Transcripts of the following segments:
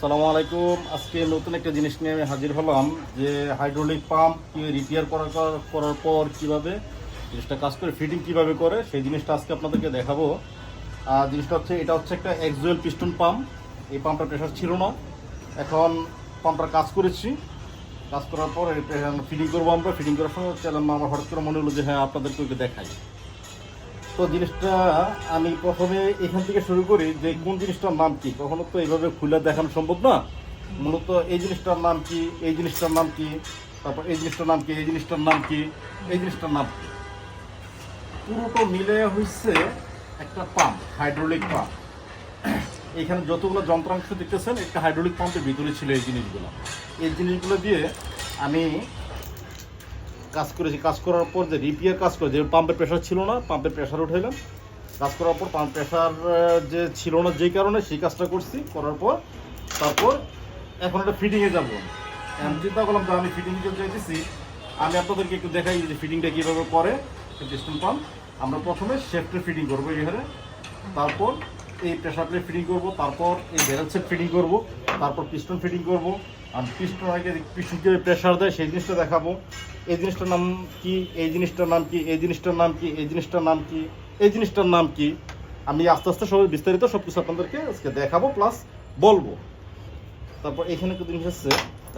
সালামু আলাইকুম আজকে নতুন একটা জিনিস নিয়ে আমি হাজির হলাম যে হাইড্রোলিক পাম্প রিপেয়ার করার পর- করার পর কীভাবে জিনিসটা কাজ করে, ফিটিং কীভাবে করে, সেই জিনিসটা আজকে আপনাদেরকে দেখাবো। আর জিনিসটা হচ্ছে, এটা হচ্ছে একটা এক্সুয়েল পিস্টন পাম্প। এই পাম্পটার প্রেশার ছিল না। এখন পাম্পটার কাজ করেছি। কাজ করার পর ফিটিং করব আমরা। ফিটিং করার হচ্ছে আমার হঠাৎ করে মনে হলো যে হ্যাঁ আপনাদেরকে দেখাই। তো জিনিসটা আমি প্রথমে এখান থেকে শুরু করি যে কোন জিনিসটার নাম কি? কখনো তো এইভাবে খুলে দেখানো সম্ভব না। মূলত এই জিনিসটার নাম কি, এই জিনিসটার নাম কি, তারপর এই জিনিসটার নাম কি, এই জিনিসটার নাম কি, এই জিনিসটার নাম কি? পুরোটা মিলে হচ্ছে একটা পাম্প হাইড্রোলিক পাম্প এখানে যতগুলো যন্ত্রাংশ দেখতেছেন, একটা হাইড্রোলিক পাম্পের ভিতরে ছিল এই জিনিসগুলো। এই জিনিসগুলো দিয়ে আমি কাজ করেছি, কাজ করার পর যে রিপেয়ার কাজ করে, যে পাম্পের প্রেশার ছিল না পাম্পের প্রেশার উঠে উঠাইলাম কাজ করার পর পাম্প প্রেশার যে ছিল না যেই কারণে সেই কাজটা করছি, করার পর, তারপর এখন এটা ফিটিংয়ে যাব। আমি চিন্তা করলাম যে আমি ফিটিং চাইতেছি। আমি আপনাদেরকে একটু দেখাই যে ফিটিংটা কীভাবে করে পিস্টন পাম্প আমরা প্রথমে শেফটের ফিটিং করব এখানে তারপর এই প্রেশার প্লেট ফিটিং করব, তারপর এই ব্যারেল সেট ফিটিং করব, তারপর পিস্টন ফিটিং করব। আর পিস্টন আগে পিস্টন কীভাবে প্রেশার দেয়, সেই জিনিসটা দেখাবো। এই জিনিসটার নাম কি? এই জিনিসটার নাম কি? এই জিনিসটার নাম কি? এই জিনিসটার নাম কি? এই জিনিসটার নাম কি? আমি আস্তে আস্তে সবাই বিস্তারিত সব কিছু আপনাদেরকে আজকে দেখাবো প্লাস বলব। তারপর এখানে একটা জিনিস হচ্ছে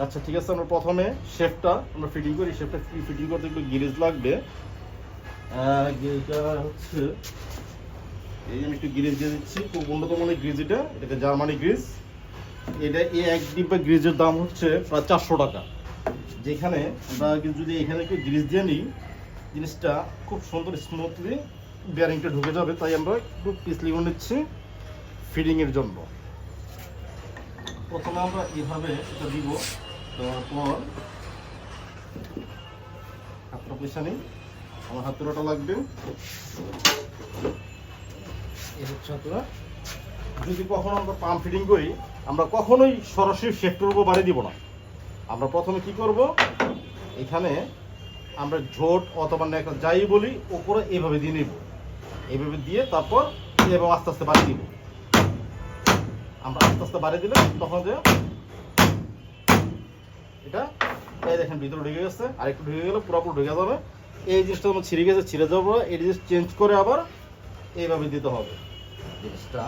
আচ্ছা ঠিক আছে, আমরা প্রথমে শেফটা আমরা ফিটিং করি। শেফটা ফিটিং করতে একটু গিরিজ লাগবে। এটা হচ্ছে, এই আমি একটু গ্রিজ দিয়ে দিচ্ছি, খুব উন্নত মানের গ্রিজ এটা। এটাকে জার্মানি গ্রিজ এটা এই এক ডিব্বা গ্রিজের দাম হচ্ছে প্রায় চারশো টাকা। যেখানে আমরা যদি এখানে একটু গ্রিজ দিয়ে নিই, জিনিসটা খুব সুন্দর স্মুথলি বেয়ারিংটা ঢুকে যাবে, তাই আমরা একটু পিছলি নিচ্ছি ফিটিংয়ের জন্য। প্রথমে আমরা এইভাবে এটা দিব দেওয়ার পর হাতটা পয়সা নেই, আমার হাতুড়াটা লাগবে। এই হচ্ছে হাতুড়া যদি কখনো আমরা পাম্প ফিটিং করি, আমরা কখনোই সরাসরি শেফটের উপর বাড়ি দিব না। আমরা প্রথমে কি করব? এখানে আমরা ঝোট অথবা নেকড়া যাই বলি, উপরে এইভাবে দিয়ে নিব। এইভাবে দিয়ে তারপর এভাবে আস্তে আস্তে বাড়িয়ে দিব। আমরা আস্তে আস্তে বাড়িয়ে দিলে তখন যে এটা, এই দেখেন ভিতরে ঢুকে গেছে। আর একটু ঢুকে গেলে পুরোপুরি ঢুকে যাবে। এই জিনিসটা যখন ছিঁড়ে গেছে, ছিঁড়ে যাব এই জিনিস চেঞ্জ করে আবার এইভাবে দিতে হবে। জিনিসটা।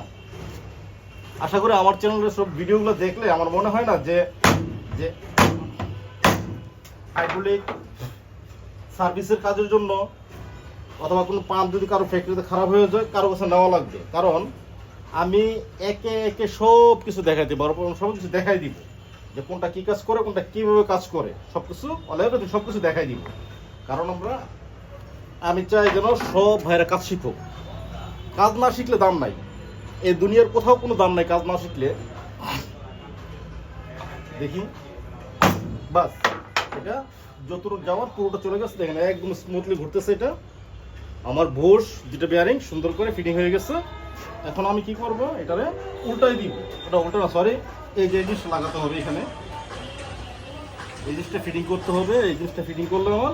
আশা করি আমার চ্যানেলের সব ভিডিওগুলো দেখলে আমার মনে হয় না যে যে হাইড্রোলিক সার্ভিসের কাজের জন্য অথবা কোনো পাম্প যদি কারও ফ্যাক্টরিতে খারাপ হয়ে যায়, কারও কাছে নেওয়া লাগবে। কারণ আমি একে একে সব কিছু দেখাই এবং সব কিছু দেখাই দিব যে কোনটা কি কাজ করে, কোনটা কীভাবে কাজ করে। সব কিছু অলরেডি সব কিছু দেখাই দিব। কারণ আমরা, আমি চাই যেন সব ভাইরা কাজ শিখুক। কাজ না শিখলে দাম নাই। এই দুনিয়ার কোথাও কোনো দাম নাই কাজ না শিখলে। দেখি। বাস। এটা, যতটুকু যাওয়ার পুরোটা চলে গেছে, দেখেন একদম স্মুথলি ঘুরতেছে এটা। আমার বোস দুটো বেয়ারিং সুন্দর করে ফিটিং হয়ে গেছে। এখন আমি কি করব, এটারে উল্টাই দিব। ওটা উল্টা না সরি এই যে জিনিসটা লাগাতে হবে এখানে। এই জিনিসটা ফিটিং করতে হবে, এই জিনিসটা ফিটিং করলে আমার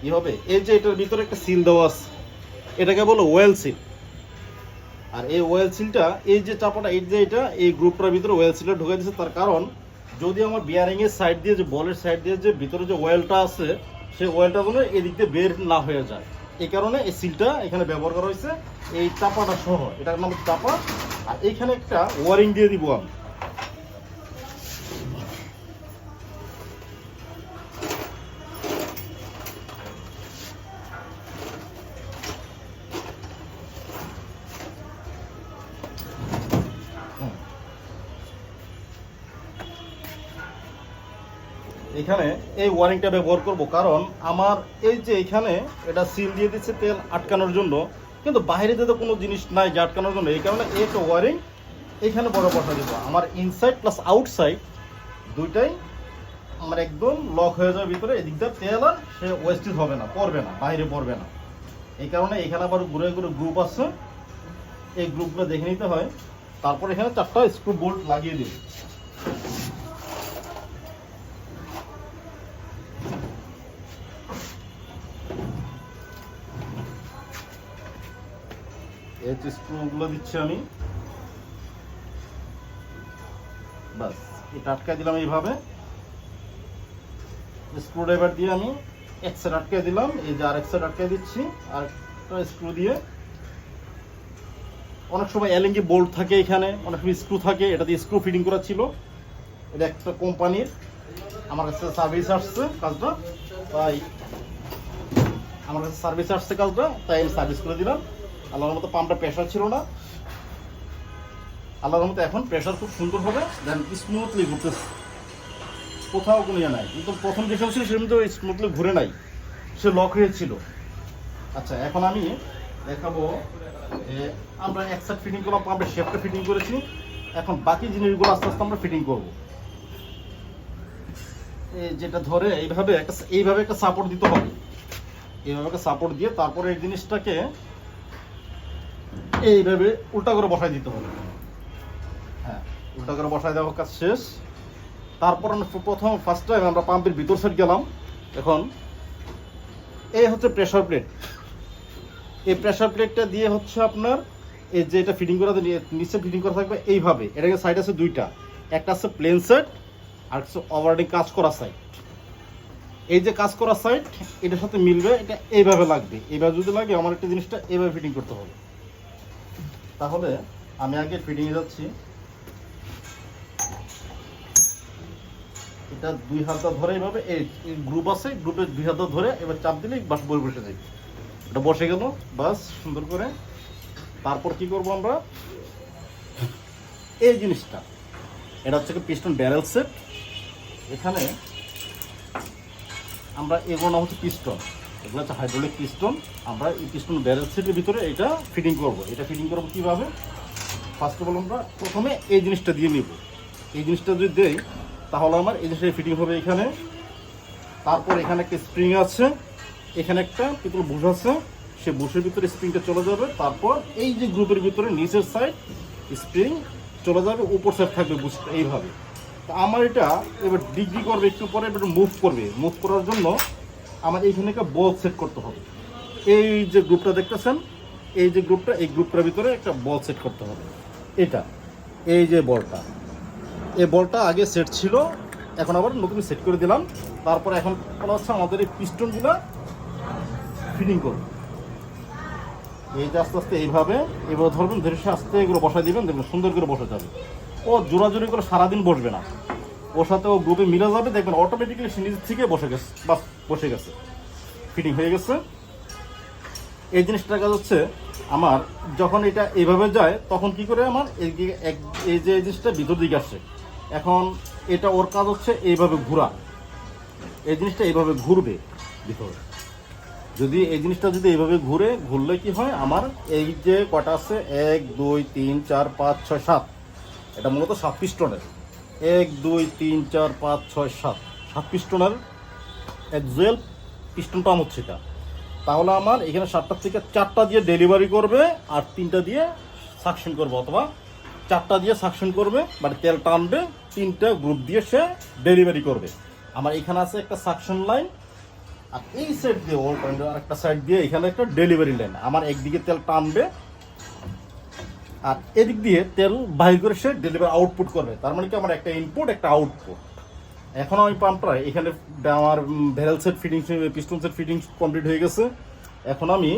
কি হবে। এই যে এটার ভিতরে একটা সিল দেওয়া আছে, এটাকে বলো ওয়েল সিল আর এই ওয়েল সিলটা এই যে চাপাটা, এই যে এটা, এই গ্রুপটার ভিতরে ওয়েল সিলটা ঢুকে দিয়েছে তার কারণ যদি আমার বিয়ারিং এর সাইড দিয়ে যে বলের সাইড দিয়ে যে ভিতরে যে ওয়েলটা আছে, সেই ওয়েলটা যেন এদিক দিয়ে বের না হয়ে যায়। এই কারণে এই সিলটা এখানে ব্যবহার করা হয়েছে। এই চাপাটা সহ, এটার নাম চাপা। আর এইখানে একটা ওয়ারিং দিয়ে দিব আমি। এই ওয়ারিংটা ব্যবহার করব কারণ আমার এই যে এখানে এটা সিল দিয়ে দিচ্ছে তেল আটকানোর জন্য, কিন্তু বাইরে তো কোনো জিনিস নাই যে আটকানোর জন্য। এই কারণে একটা ওয়ারিং এখানে বড় বসা দিব। আমার ইনসাইড প্লাস আউটসাইড দুইটাই আমার একদম লক হয়ে যাবে ভিতরে, এদিক দিয়ে তেল আর সে ওয়েস্টেজ হবে না, পড়বে না, বাইরে পড়বে না। এই কারণে এখানে আবার ঘুরে ঘুরে গ্রুপ আছে। এই গ্রুপগুলো দেখে নিতে হয়। তারপর এখানে চারটা স্ক্রু বোল্ট লাগিয়ে দিই এই হচ্ছে স্ক্রুগুলো দিচ্ছি আমি। বাস, এটা আটকায় দিলাম এইভাবে। স্ক্রু ড্রাইভার দিয়ে আমি এক সাইড আটকায় দিলাম, এই যে আর এক সাইড আটকায় দিচ্ছি আর একটা স্ক্রু দিয়ে। অনেক সময় এলএনজি বোল্ট থাকে এখানে, অনেক সময় স্ক্রু থাকে, এটা দিয়ে স্ক্রু ফিটিং করা ছিল। এটা একটা কোম্পানির, আমার কাছে সার্ভিস আসছে কাজটা, তাই আমার কাছে সার্ভিস আসছে কাজটা, তাই আমি সার্ভিস করে দিলাম। আল্লাহর মতো পাম্পটা প্রেশার ছিল না। আল্লাহর মতো এখন প্রেশার খুব সুন্দর হবে দেন স্মুথলি ঘুরতেছে। কোথাও কোনো ইয়ে নাই। কিন্তু প্রথম যে ছিল সেরকম তো স্মুথলি ঘুরে নাই। সে লক হয়েছিল আচ্ছা এখন আমি দেখাবো আমরা এক সাইড ফিটিং করলাম, পাম্পের শেপটা ফিটিং করেছি। এখন বাকি জিনিসগুলো আস্তে আস্তে আমরা ফিটিং করব। যেটা ধরে, এইভাবে একটা এইভাবে একটা সাপোর্ট দিতে হবে। এইভাবে একটা সাপোর্ট দিয়ে তারপরে এই জিনিসটাকে এইভাবে উল্টা করে বসাই দিতে হবে। হ্যাঁ উল্টা করে বসাই দেওয়ার কাজ শেষ। তারপর আমরা প্রথম ফার্স্ট টাইম আমরা পাম্পের ভিতর সাইড গেলাম। এখন এই হচ্ছে প্রেসার প্লেট এই প্রেসার প্লেটটা দিয়ে হচ্ছে আপনার এই যে এটা ফিটিং করা নিচে ফিটিং করা থাকবে এইভাবে। এটাকে সাইড আছে দুইটা। একটা আছে প্লেন সাইড আর হচ্ছে ওভারডিং কাজ করা সাইড এই যে কাজ করা সাইড এটার সাথে মিলবে, এটা এইভাবে লাগবে। এইভাবে যদি লাগে, আমার একটা জিনিসটা এইভাবে ফিটিং করতে হবে। তাহলে আমি আগে ফিটিংয়ে যাচ্ছি। এটা দুই হাতটা ধরে এইভাবে এই গ্রুপ আছে গ্রুপে দুই হাতটা ধরে এবার চাপ দিলেই বাস বই বসে যাবে এটা বসে গেল, বাস সুন্দর করে। তারপর কি করব আমরা? এই জিনিসটা। এটা হচ্ছে পিস্টন ব্যারেল সেট এখানে আমরা এগুলো না হচ্ছে পিস্টন এগুলো হচ্ছে হাইড্রোলিক পিস্টন আমরা এই পিস্টন ব্যারেল সেটের ভিতরে এটা ফিটিং করব। এটা ফিটিং করব কীভাবে? ফার্স্ট অফ অল আমরা প্রথমে এই জিনিসটা দিয়ে নিব। এই জিনিসটা যদি দেই, তাহলে আমার এই জিনিসটা ফিটিং হবে এখানে। তারপর এখানে একটা স্প্রিং আছে। এখানে একটা পিতল বুশ আছে। সে বুশের ভিতরে স্প্রিংটা চলে যাবে। তারপর এই যে গ্রুপের ভিতরে নিচের সাইড স্প্রিং চলে যাবে, উপর সাইড থাকবে বুশটা এইভাবে। তো আমার এটা এবার ডিগ্রি করবে, একটু পরে এবার মুভ করবে। মুভ করার জন্য আমার এইখানে একটা বল সেট করতে হবে। এই যে গ্রুপটা দেখতেছেন, এই যে গ্রুপটা এই গ্রুপটার ভিতরে একটা বল সেট করতে হবে। এটা, এই যে বলটা। এই বলটা আগে সেট ছিল, এখন আবার নতুন সেট করে দিলাম। তারপর এখন হচ্ছে আমাদের এই পিস্টনগুলো ফিটিং করব। এই যে আস্তে আস্তে এইভাবে এইভাবে ধরবেন, ধরে আস্তে এগুলো বসাই দিবেন, দেখবেন সুন্দর করে বসে যাবে। ও জোরাজোরি করে সারাদিন বসবে না। ওর সাথে ও গ্রুপে মিলে যাবে, দেখবেন অটোমেটিক্যালি সে নিজের থেকে বসে গেছে, বাস, বসে গেছে। ফিটিং হয়ে গেছে। এই জিনিসটার কাজ হচ্ছে আমার যখন এটা এইভাবে যায়, তখন কি করে আমার এই যে জিনিসটা ভিতর দিকে আসছে। এখন এটা ওর কাজ হচ্ছে এইভাবে ঘোরা। এই জিনিসটা এইভাবে ঘুরবে ভিতরে। যদি এই জিনিসটা যদি এইভাবে ঘুরে, ঘুরলে কি হয়, আমার এই যে কটা আছে, এক, দুই, তিন, চার, পাঁচ, ছয়, সাত, এটা মূলত সাত পিস্টনের। এক, দুই, তিন, চার, পাঁচ, ছয়, সাত। সাত পিস্টনের একজুয়াল পিস্টন পাম্প হচ্ছে এটা। তাহলে আমার এখানে সাতটার থেকে চারটা দিয়ে ডেলিভারি করবে আর তিনটা দিয়ে সাকশন করবে, অথবা চারটা দিয়ে সাকশন করবে মানে তেল টানবে, তিনটা গ্রুপ দিয়ে সে ডেলিভারি করবে। আমার এখানে আছে একটা সাকশন লাইন, আর এই সাইড দিয়ে ওর আর একটা সাইড দিয়ে এখানে একটা ডেলিভারি লাইন আমার একদিকে তেল টানবে আর এদিক দিয়ে তেল বাহির করে সে ডেলিভারি আউটপুট করবে। তার মানে কি? আমার একটা ইনপুট একটা আউটপুট এখন আমি পাম্পটা এখানে আমার ভেরাল set fitting piston set fitting complete হয়ে গেছে। এখন আমি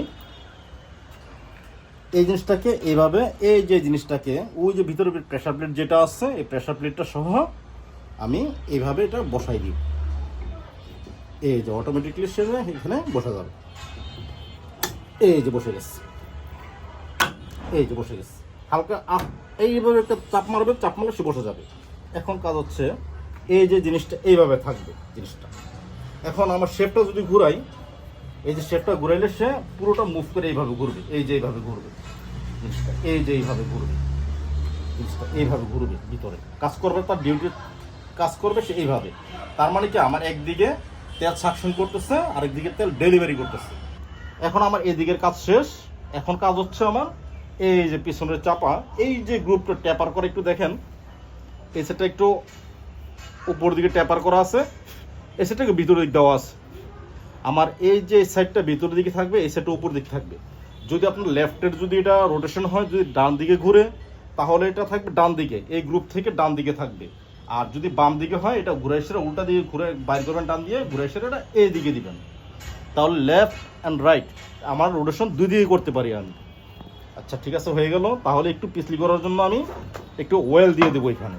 এই জিনিসটাকে এইভাবে এই যে জিনিসটাকে, ওই যে ভিতরে প্রেশার প্লেট যেটা আছে, এই প্রেশার প্লেটটা সহ আমি এইভাবে এটা বসাই দিই। এই যে অটোমেটিকলি সে এখানে বসা যাবে। এই যে বসে গেছে। এই যে বসে গেছে। হালকা এইভাবে একটা চাপ মারবে, চাপ মারলে সে বসে যাবে। এখন কাজ হচ্ছে এই যে জিনিসটা, এইভাবে থাকবে জিনিসটা। এখন আমার শেপটা যদি ঘুরাই, এই যে শেপটা ঘুরাইলে সে পুরোটা মুভ করে এইভাবে ঘুরবে, এই যে এইভাবে ঘুরবে জিনিসটা, এই যে এইভাবে ঘুরবে জিনিসটা, এইভাবে ঘুরবে ভিতরে। কাজ করবে তার ডিউটি কাজ করবে সে এইভাবে। তার মানে কি, আমার একদিকে তেল সাকশন করতেছে, আরেকদিকে তেল ডেলিভারি করতেছে। এখন আমার এদিকের কাজ শেষ, এখন কাজ হচ্ছে আমার এই যে পিছনের চাপা, এই যে গ্রুপটা ট্যাপার করে একটু দেখেন। এই সেটটা একটু উপর দিকে ট্যাপার করা আছে এই সেটটাকে ভিতরের দিক দেওয়া আছে। আমার এই যে সাইডটা ভিতরের দিকে থাকবে, এই সাইডটা উপর দিকে থাকবে। যদি আপনার লেফটের যদি এটা রোটেশন হয়, যদি ডান দিকে ঘুরে, তাহলে এটা থাকবে ডান দিকে, এই গ্রুপ থেকে ডান দিকে থাকবে। আর যদি বাম দিকে হয়, এটা ঘুরে এসে উল্টা দিকে ঘুরে বাইর করবেন, ডান দিয়ে ঘুরে এসে এটা এই দিকে দিবেন। তাহলে লেফট অ্যান্ড রাইট আমার রোটেশন দুই দিকে করতে পারি আমি। আচ্ছা ঠিক আছে, হয়ে গেল। তাহলে একটু পিছলি করার জন্য আমি একটু ওয়েল দিয়ে দেবো এখানে।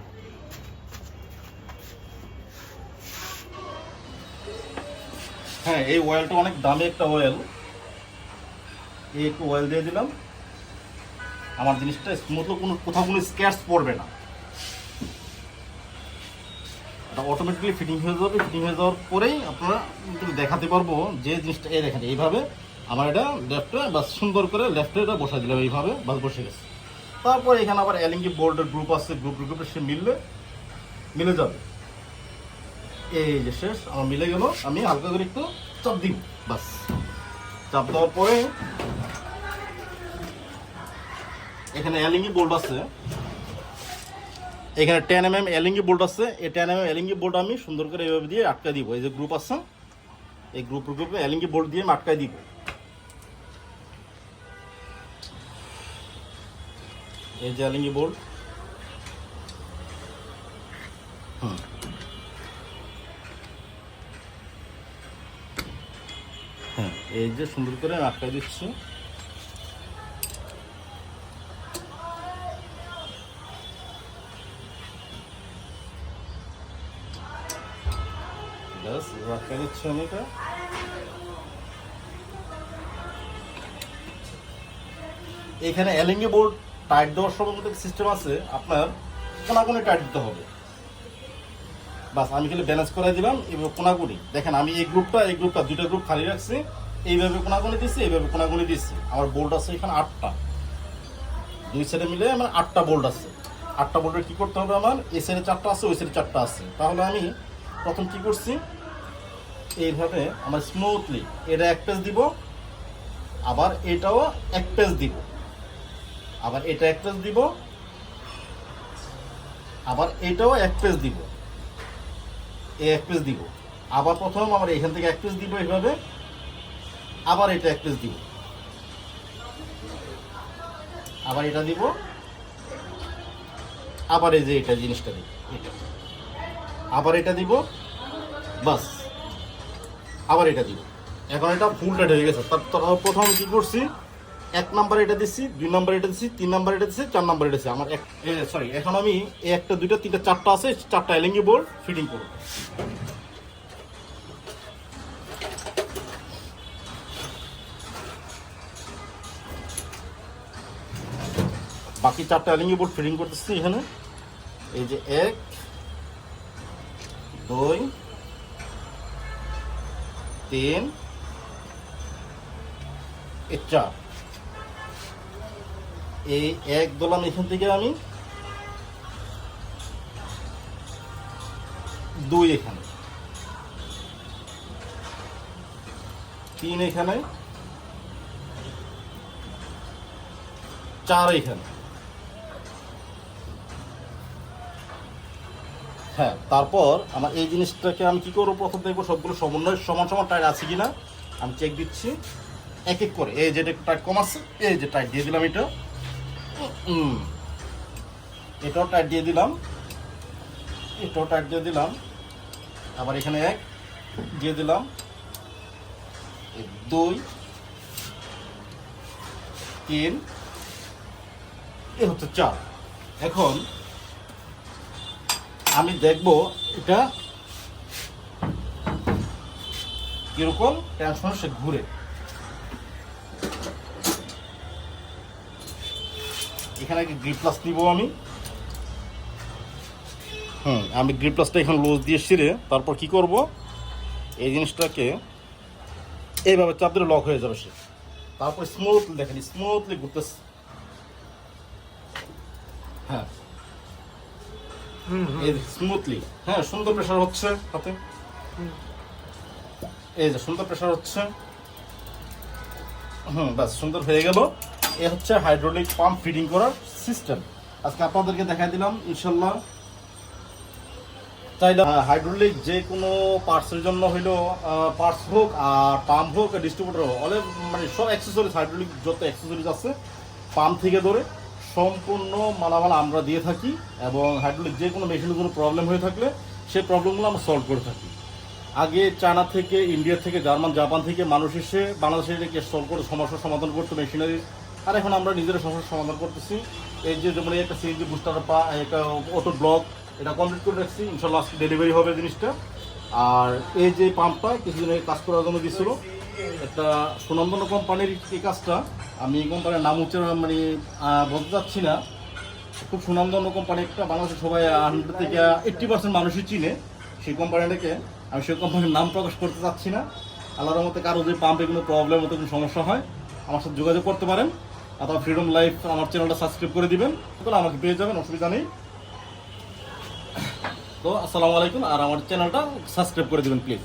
হ্যাঁ এই অয়েলটা অনেক দামি একটা অয়েল এই একটু অয়েল দিয়ে দিলাম। আমার জিনিসটা স্মুথলি কোনো, কোথাও কোনো স্ক্যাচ পড়বে না। এটা অটোমেটিকলি ফিটিং হয়ে যাবে। ফিটিং হয়ে যাওয়ার পরেই আপনারা দেখাতে পারব যে জিনিসটা, এই দেখেন, এইভাবে আমার এটা লেফটে, বাস সুন্দর করে লেফটে এটা বসা দিলাম এইভাবে, বাস বসে গেছে। তারপর এখানে আবার এলিঙ্গি বোর্ডের গ্রুপ আছে গ্রুপ গ্রুপে সে মিললে, মিলে যাবে। এই যে শেষ, আমার মিলে গেল, আমি হালকা করে একটু চাপ দিই, বাস। চাপ দেওয়ার পরে এখানে এলিঙ্গি বোর্ড আছে। এখানে টেন এম এম এলিঙ্গি বোল্ট আছে, এই টেন এম এম এলিঙ্গি বোল্ট আমি সুন্দর করে এইভাবে দিয়ে আটকা দিব। এই যে গ্রুপ আছে, এই গ্রুপ গ্রুপে এলিঙ্গি বোল্ট দিয়ে আমি আটকাই দিব। এই যে এলিঙ্গি বোল্ট হুম হ্যাঁ এই যে সুন্দর করে আটকাই দিচ্ছি। ব্যাস আটকাই দিচ্ছি আমি এটা। এখানে এলিঙ্গি বোর্ড টাইট দেওয়ার সময় মতো সিস্টেম আছে আপনার কোনাকুনি টাইট দিতে হবে। বাস, আমি খালি ব্যালেন্স করাই দিলাম, এভাবে কোনাগুনি দেখেন, আমি এই গ্রুপটা এই গ্রুপটা দুটো গ্রুপ খালি রাখছি, এইভাবে কোনাগুনি দিচ্ছি এইভাবে কোনাগুনি দিচ্ছি আমার বোল্ট আছে এখানে আটটা। দুই সাইডে মিলে আমার আটটা বোল্ট আছে। আটটা বোল্টের কী করতে হবে আমার? এই সাইডে চারটা আছে, ওই সাইডে চারটা আছে। তাহলে আমি প্রথম কী করছি? এইভাবে আমার স্মুথলি এটা এক পেজ দিব, আবার এটাও এক পেজ দিব। আবার এটা এক পেজ দিব। আবার এটাও এক পেজ দিব। এই এক পিস দিব। আবার প্রথম আমার এখান থেকে এক পিস দিব এইভাবে। আবার এটা এক পিস দিব। আবার এটা দিব। আবার এই যে এটা জিনিসটা দিব। এটা। আবার এটা দিব। বাস। আবার এটা দিব। এখন এটা ফুল টাইট হয়ে গেছে। তার প্রথম কি করছি? এক নাম্বার এটা দিচ্ছি দুই নাম্বার এটা দিচ্ছি তিন নাম্বার এটা দিচ্ছি চার নাম্বার এটা দিচ্ছি আমার এক সরি এখন আমি একটা, দুইটা, তিনটা, চারটা আছে, চারটা এলিঙ্গি বোর্ড ফিটিং করব। বাকি চারটা এলিঙ্গি বোর্ড ফিটিং করতেছি এখানে। এই যে এক, দুই, তিন চার। এই এক দোলাম এখান থেকে আমি দুই এখানে। তিন এখানে। চার এখানে। হ্যাঁ তারপর আমার এই জিনিসটাকে আমি কি করব? প্রথম দেখব সবগুলো সমন্বয় সমান সমান টাইট আছে কিনা। আমি চেক দিচ্ছি। এক এক করে। এই একটু টাইট কম আছে, এই যে টাইট দিয়ে দিলাম এটা। এটাও টাইট দিয়ে দিলাম। এটাও টাইট দিয়ে দিলাম। আবার এখানে এক দিয়ে দিলাম। দুই, তিন, এ হচ্ছে চার। এখন আমি দেখব এটা কীরকম ট্রান্সফার সে ঘুরে। এখানে গ্রিপ প্লাস নিব আমি। হুম আমি গ্রিপ প্লাসটা এখন লোজ দিয়ে সিরে তারপর কি করব? এই জিনিসটাকে এইভাবে চাপ দিলে লক হয়ে যাবে সে। তারপর স্মুথলি দেখেন স্মুথলি ঘুরতেছে। হ্যাঁ। স্মুথলি হ্যাঁ সুন্দর প্রেশার হচ্ছে হাতে। এই যে সুন্দর প্রেশার হচ্ছে। হুম বাস সুন্দর হয়ে গেল। এ হচ্ছে হাইড্রোলিক পাম্প ফিটিং করার সিস্টেম আজকে আপনাদেরকে দেখাই দিলাম ইনশাল্লাহ চাইলে হাইড্রোলিক যে কোনো পার্টসের জন্য হইল পার্টস হোক আর পাম্প হোক ডিস্ট্রিবিউটর হোক অনেক মানে সব অ্যাক্সেসরিজ হাইড্রোলিক যত অ্যাক্সেসরিজ আছে পাম্প থেকে ধরে সম্পূর্ণ মালামাল আমরা দিয়ে থাকি এবং হাইড্রোলিক যে কোনো মেশিনের কোনো প্রবলেম হয়ে থাকলে সেই প্রবলেমগুলো আমরা সলভ করে থাকি। আগে চায়না থেকে, ইন্ডিয়া থেকে, জার্মান, জাপান থেকে মানুষ এসে বাংলাদেশে এটাকে সলভ করে সমস্যার সমাধান করতো মেশিনারি আর এখন আমরা নিজেরা সমস্যার সমাধান করতেছি। এই যে যেমন একটা সিএনজি বুস্টার পা একটা অটো ব্লক এটা কমপ্লিট করে রাখছি। ইনশাল্লাহ আজকে ডেলিভারি হবে জিনিসটা। আর এই যে পাম্পটা কিছুদিন আগে কাজ করার জন্য দিছিল, একটা সুনন্দন কোম্পানির এই কাজটা। আমি এই কোম্পানির নাম উচ্চারণ মানে বলতে চাচ্ছি না। খুব সুনামধন্য কোম্পানি একটা, বাংলাদেশের সবাই হান্ড্রেড থেকে এইট্টি পার্সেন্ট মানুষই চিনে সেই কোম্পানিটাকে। আমি সেই কোম্পানির নাম প্রকাশ করতে চাচ্ছি না। আল্লাহর মতে কারও যদি পাম্পে কোনো প্রবলেম হতে, কোনো সমস্যা হয়, আমার সাথে যোগাযোগ করতে পারেন। অথবা ফ্রিডম লাইফ আমার চ্যানেলটা সাবস্ক্রাইব করে দিবেন। তাহলে আমাকে পেয়ে যাবেন, অসুবিধা নেই। তো, আসসালামু আলাইকুম, আর আমার চ্যানেলটা সাবস্ক্রাইব করে দিবেন, প্লিজ।